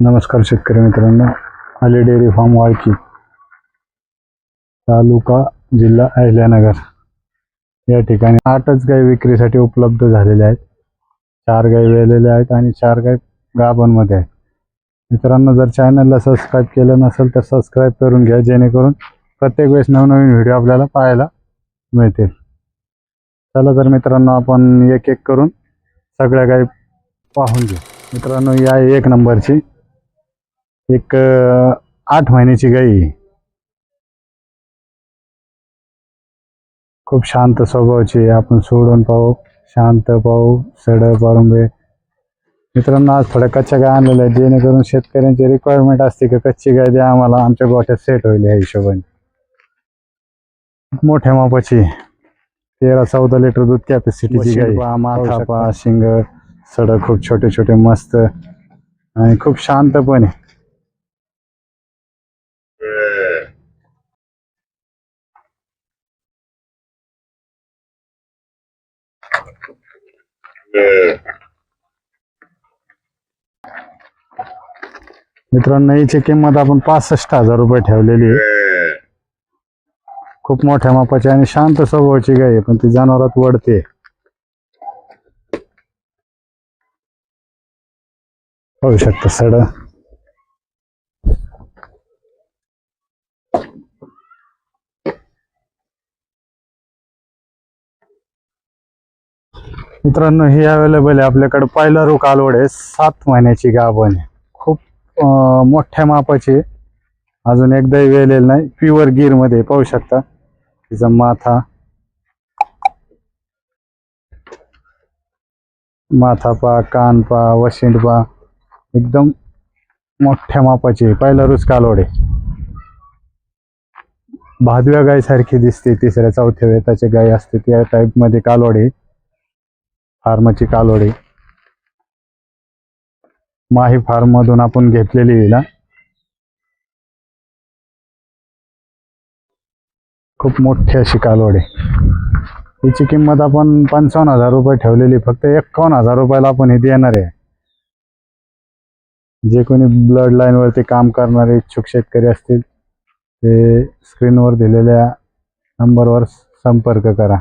नमस्कार शेतकरी मित्रांनो आले डेअरी फार्म वाळकी तालुका जिल्हा अहिल्यानगर. या ठिकाणी आठच गाई विक्रीसाठी उपलब्ध झालेल्या आहेत. चार गाई वेलेल्या आहेत आणि चार गाई गाभणमध्ये आहेत. मित्रांनो जर चॅनलला सबस्क्राईब केलं नसेल तर सबस्क्राईब करून घ्या जेणेकरून प्रत्येक वेळेस नवनवीन व्हिडिओ आपल्याला पाहायला मिळतील. चला तर मित्रांनो आपण एक एक करून सगळ्या गाई पाहून घेऊ. मित्रांनो या एक नंबरची एक आठ महिन्याची गाई. खूप शांत स्वभावाची. आपण सोडून पाहू शांत पाहू सड पारुंबे मित्रांनो आज थोड्या कच्च्या गाय आणलेल्या आहेत जेणेकरून शेतकऱ्यांची रिक्वायरमेंट असते की कच्ची गाय द्या आम्हाला आमच्या गोठ्यात सेट होईल या हिशोबाने मोठ्या मापाची. तेरा चौदा लिटर दूध कॅपॅसिटीची गाय पहा, माथा पहा शिंग सड खूप छोटे छोटे मस्त आणि खूप शांत मित्रांनो याची किंमत आपण पासष्ट हजार रुपये ठेवलेली आहे. खूप मोठ्या मापाची आणि शांत स्वभावाची गाय आहे पण ती जनावरात वडते पाहू शकता सड. मित्रांनो ही अवेलेबल आहे आपल्याकडे. पहिला कालवड आहे. सात महिन्याची गाभण आहे. खूप मोठ्या मापाची. अजून एकदाही वेलेलं नाही. प्युअर गिरमध्ये पाहू शकता. तिचा माथा. माथा पा कान पा वशिंड पा एकदम मोठ्या मापाची. पहिला रुच कालोडे भादव्या गायसारखी दिसते. तिसऱ्या चौथ्या वेताची गाय असते. त्या टाईपमध्ये कालोडे फार्मची कालोडी. माही फार्म मधून आपण घेतलेली हिला ना. खूप मोठी अशी कालवड आहे हिची किंमत आपण पंचावन्न हजार रुपये ठेवलेली फक्त एकावन्न हजार रुपयाला आपण हे देणार आहे. जे कोणी ब्लड लाईनवरती काम करणारे इच्छुक शेतकरी असतील ते स्क्रीनवर दिलेल्या नंबरवर संपर्क करा.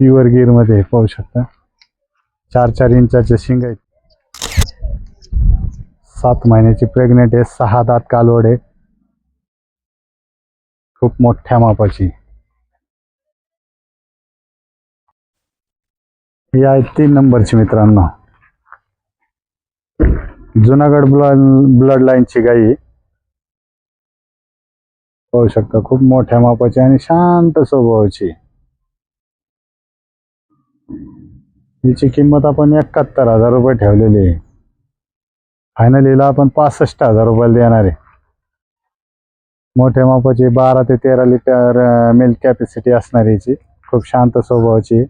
प्युअर गिरमध्ये पाहू शकता. चार चार इंचाचे शिंग आहेत. सात महिन्याची प्रेग्नेंट आहे सहा दात कालवड आहे. खूप मोठ्या मापाची. ही आहे तीन नंबरची मित्रांनो. जुनागड ब्लड ब्लड लाईनची गाई आहे. पाहू शकता खूप मोठ्या मापाची आणि शांत स्वभावाची. याची हिची किंमत आपण एकाहत्तर हजार रुपये ठेवलेली आहे. फायनलीला आपण पासष्ट हजार रुपयाला देणार आहे. मोठ्या मापाची बारा ते तेरा लिटर मिल्क कॅपॅसिटी असणार हिची. खूप शांत स्वभावाची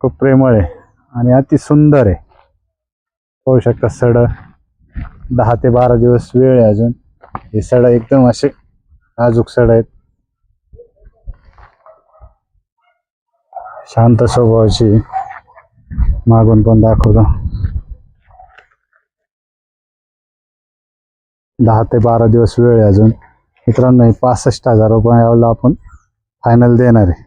खूप प्रेमळ आहे आणि अति सुंदर आहे. पाहू शकता सड. दहा ते बारा दिवस वेळ आहे अजून. हे सड एकदम असे नाजूक सड आहेत. शांत स्वभावाची मागून पण दाखवतो. दहा ते बारा दिवस वेळ आहे अजून. मित्रांनो पासष्ट हजार रुपयाला आपण फायनल देणार आहे.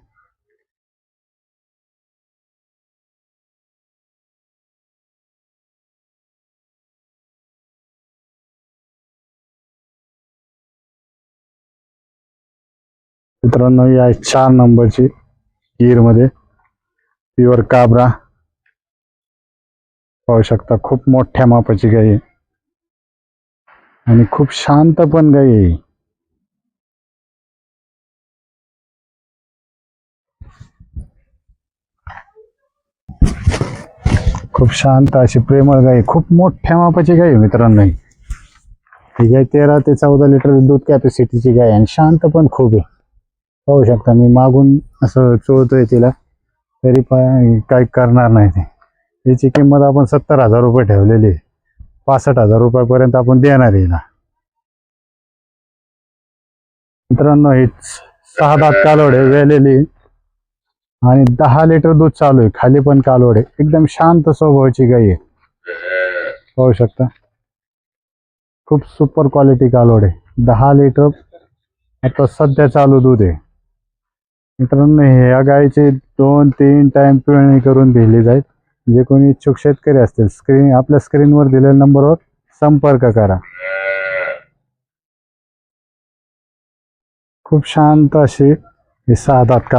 मित्रांनो या चार नंबरची मध्ये प्युअर काबरा. पाहू शकता खूप मोठ्या मापाची गाई आहे. आणि खूप शांत पण गाई आहे खूप शांत अशी प्रेमळ गाई खूप मोठ्या मापाची गाई आहे मित्रांनो ही. गाय तेरा ते चौदा लिटर दूध कॅपॅसिटीची गाय आहे आणि शांत पण खूप आहे. पाहू शकता मी मागून असं चोळतोय तिला. तरी पण काही करणार नाही ते. याची किंमत आपण सत्तर हजार रुपये ठेवलेली आहे. पासष्ट हजार रुपयापर्यंत आपण देणार आहे ना मित्रांनो ही सहा दात कालवडे वेलेली आणि दहा लिटर दूध चालू आहे खाली पण कालवड आहे. एकदम शांत स्वभावाची गाई आहे. पाहू शकता. खूप सुपर क्वालिटी कालवडे आहे. दहा लिटर आता सध्या चालू दूध आहे. मित्रांनो ह्या गायीचे दोन तीन टाइम पिळणी करून दिली जाईल. जे कोणी इच्छुक शेतकरी असतील स्क्रीन आपल्या स्क्रीनवर दिलेल्या नंबरवर संपर्क करा. खूप शांत अशी ही सहा दात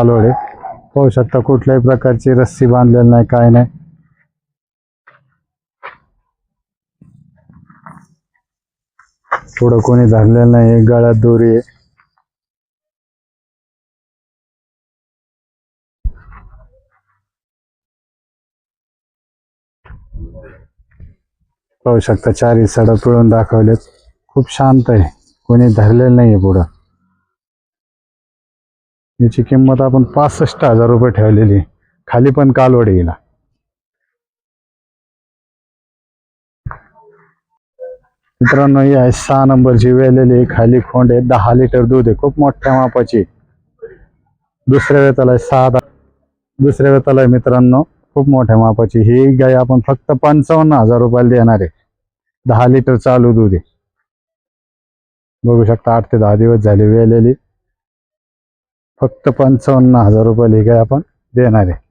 पाहू शकता कुठल्याही प्रकारची रस्सी बांधलेली नाही काय नाही. पुढं कोणी धरलेलं नाही गळ्यात दोरी आहे. पाहू शकता चारही सडा पिळून दाखवलेत. खूप शांत आहे. कोणी धरलेलं नाही आहे पुढं. याची किंमत आपण पासष्ट हजार रुपये ठेवलेली आहे. खाली पण कालवड येईल मित्रांनो ही आहे सहा नंबरची वेलेली आहे. खाली खोंड आहे. दहा लिटर दूध आहे. खूप मोठ्या मापाची. दुसऱ्या वेताला आहे सहा दुसऱ्या वेताला आहे मित्रांनो. खूप मोठ्या मापाची. ही गाय आपण फक्त पंचावन्न हजार रुपयाला देणार आहे. दहा लिटर चालू दूध आहे. बघू शकता आठ ते दहा दिवस झाले वेळलेली फक्त पंचावन्न हजार रुपयाला ही गाय आपण देणार आहे.